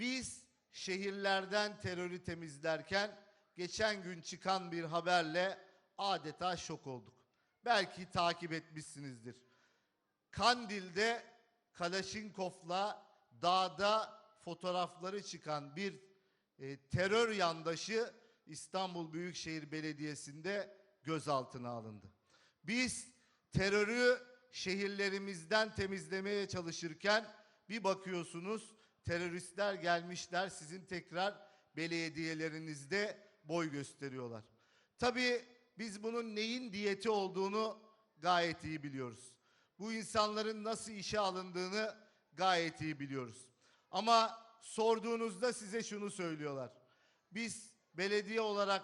Biz şehirlerden terörü temizlerken geçen gün çıkan bir haberle adeta şok olduk. Belki takip etmişsinizdir. Kandil'de Kalaşinkov'la dağda fotoğrafları çıkan bir e, terör yandaşı İstanbul Büyükşehir Belediyesi'nde gözaltına alındı. Biz terörü şehirlerimizden temizlemeye çalışırken bir bakıyorsunuz teröristler gelmişler sizin tekrar belediyelerinizde boy gösteriyorlar. Tabii biz bunun neyin diyeti olduğunu gayet iyi biliyoruz. Bu insanların nasıl işe alındığını gayet iyi biliyoruz. Ama sorduğunuzda size şunu söylüyorlar. Biz belediye olarak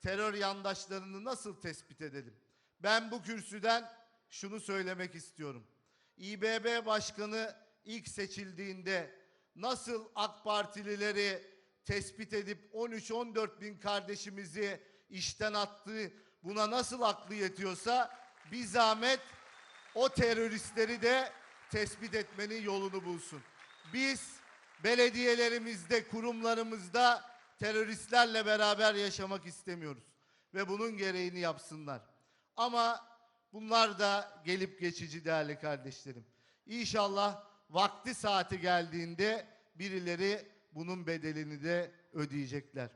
terör yandaşlarını nasıl tespit edelim? Ben bu kürsüden şunu söylemek istiyorum. İBB Başkanı ilk seçildiğinde nasıl AK Partilileri tespit edip 13-14 bin kardeşimizi işten attı, buna nasıl aklı yetiyorsa bir zahmet o teröristleri de tespit etmenin yolunu bulsun. Biz belediyelerimizde, kurumlarımızda teröristlerle beraber yaşamak istemiyoruz. Ve bunun gereğini yapsınlar. Ama bunlar da gelip geçici değerli kardeşlerim. İnşallah vakti saati geldiğinde birileri bunun bedelini de ödeyecekler.